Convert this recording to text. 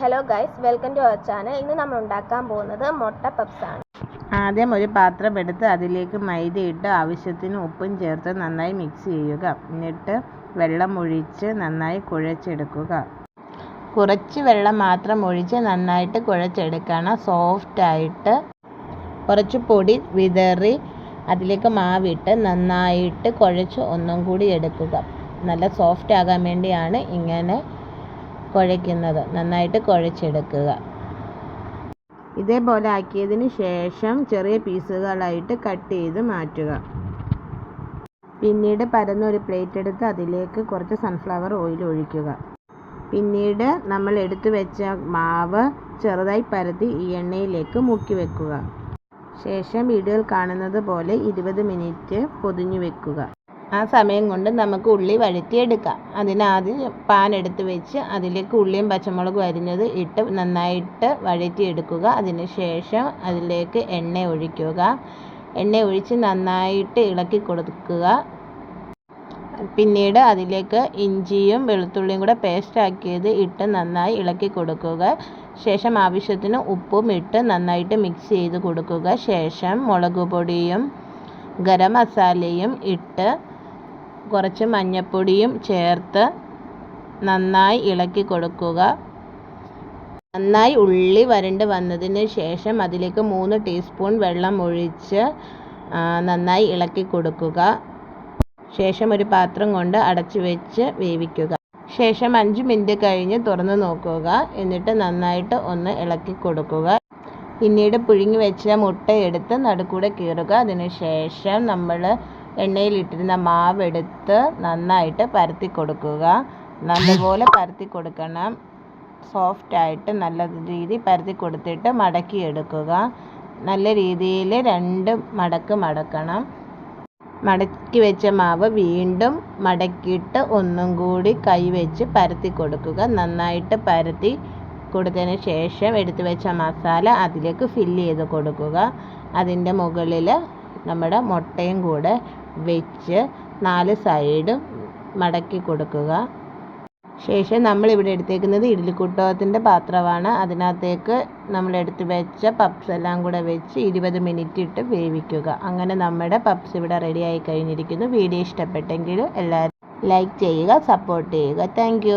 Hello guys welcome to our channel ഇന്ന് നമ്മൾ ഉണ്ടാക്കാൻ പോകുന്നത് മുട്ട പപ്സ് ആണ്. ആദ്യം ഒരു പാത്രം എടുത്ത് അതിലേക്ക് മൈദ ഇട്ട് ആവശ്യത്തിന് ഉപ്പും ചേർത്ത് നന്നായി മിക്സ് ചെയ്യുക. എന്നിട്ട് വെള്ളം ഒഴിച്ച് നന്നായി കുഴച്ചെടുക്കുക. കുറച്ച് വെള്ളം മാത്രം ഒഴിച്ച് നന്നായിട്ട് കുഴച്ചെടുക്കണം. സോഫ്റ്റായിട്ട് കുറച്ച് പൊടി വിതറി അതിലേക്ക് മാവിട്ട് നന്നായിട്ട് കുഴച്ച് ഒന്നും കൂടി എടുക്കുക. നല്ല സോഫ്റ്റ് ആകാൻ വേണ്ടിയാണ് ഇങ്ങനെ കുഴയ്ക്കുന്നത്. നന്നായിട്ട് കുഴച്ചെടുക്കുക. ഇതേപോലെ ആക്കിയതിന് ശേഷം ചെറിയ പീസുകളായിട്ട് കട്ട് ചെയ്ത് മാറ്റുക. പിന്നീട് പരന്ന ഒരു പ്ലേറ്റ് എടുത്ത് അതിലേക്ക് കുറച്ച് സൺഫ്ലവർ ഓയിൽ ഒഴിക്കുക. പിന്നീട് നമ്മൾ എടുത്തു വെച്ച മാവ് ചെറുതായി പരത്തി ഈ എണ്ണയിലേക്ക് മുക്കി വെക്കുക. ശേഷം വീഡിയോയിൽ കാണുന്നത് പോലെ ഇരുപത് മിനിറ്റ് പൊതിഞ്ഞു വെക്കുക. ആ സമയം കൊണ്ട് നമുക്ക് ഉള്ളി വഴറ്റിയെടുക്കാം. അതിനാദ്യം പാൻ എടുത്ത് വെച്ച് അതിലേക്ക് ഉള്ളിയും പച്ചമുളകും അരിഞ്ഞത് ഇട്ട് നന്നായിട്ട് വഴറ്റിയെടുക്കുക. അതിന് ശേഷം അതിലേക്ക് എണ്ണ ഒഴിക്കുക. എണ്ണ ഒഴിച്ച് നന്നായിട്ട് ഇളക്കി കൊടുക്കുക. പിന്നീട് അതിലേക്ക് ഇഞ്ചിയും വെളുത്തുള്ളിയും കൂടെ പേസ്റ്റ് ആക്കിയത് ഇട്ട് നന്നായി ഇളക്കി കൊടുക്കുക. ശേഷം ആവശ്യത്തിന് ഉപ്പും ഇട്ട് നന്നായിട്ട് മിക്സ് ചെയ്ത് കൊടുക്കുക. ശേഷം മുളക് പൊടിയും ഗരം മസാലയും ഇട്ട് കുറച്ച് മഞ്ഞൾപ്പൊടിയും ചേർത്ത് നന്നായി ഇളക്കി കൊടുക്കുക. നന്നായി ഉള്ളി വരണ്ട് വന്നതിന് ശേഷം അതിലേക്ക് മൂന്ന് ടീസ്പൂൺ വെള്ളം ഒഴിച്ച് നന്നായി ഇളക്കി കൊടുക്കുക. ശേഷം ഒരു പാത്രം കൊണ്ട് അടച്ചു വെച്ച് വേവിക്കുക. ശേഷം അഞ്ച് മിനിറ്റ് കഴിഞ്ഞ് തുറന്ന് നോക്കുക. എന്നിട്ട് നന്നായിട്ട് ഒന്ന് ഇളക്കി കൊടുക്കുക. പിന്നീട് പുഴുങ്ങി വെച്ച മുട്ട എടുത്ത് നടുക്കൂടെ കീറുക. അതിന് ശേഷം നമ്മൾ എണ്ണയിലിട്ടിരുന്ന മാവെടുത്ത് നന്നായിട്ട് പരത്തി കൊടുക്കുക നല്ലപോലെ പരത്തി കൊടുക്കണം സോഫ്റ്റായിട്ട് നല്ല രീതിയിൽ പരത്തി കൊടുത്തിട്ട് മടക്കി എടുക്കുക നല്ല രീതിയിൽ രണ്ട് മടക്ക് മടക്കണം. മടക്കി വെച്ച മാവ് വീണ്ടും മടക്കിയിട്ട് ഒന്നും കൂടി കൈ വെച്ച് പരത്തി കൊടുക്കുക നന്നായിട്ട് പരത്തി കൊടുത്തതിന് ശേഷം എടുത്തു വെച്ച മസാല അതിലേക്ക് ഫില്ല് ചെയ്ത് കൊടുക്കുക. അതിന്റെ മുകളിൽ നമ്മുടെ മുട്ടയും കൂടെ വെച്ച് നാല് സൈഡും മടക്കി കൊടുക്കുക. ശേഷം നമ്മൾ ഇവിടെ എടുത്തേക്കുന്നത് ഇഡ്ഡലിക്കുട്ടകത്തിന്റെ പാത്രമാണ്. അതിനകത്തേക്ക് നമ്മൾ എടുത്ത് വെച്ച പപ്സ് എല്ലാം കൂടെ വെച്ച് ഇരുപത് മിനിറ്റ് ഇട്ട് വേവിക്കുക. അങ്ങനെ നമ്മുടെ പപ്സ് ഇവിടെ റെഡി ആയി കഴിഞ്ഞിരിക്കുന്നു. വീഡിയോ ഇഷ്ടപ്പെട്ടെങ്കിൽ എല്ലാവരും ലൈക്ക് ചെയ്യുക സപ്പോർട്ട് ചെയ്യുക. താങ്ക്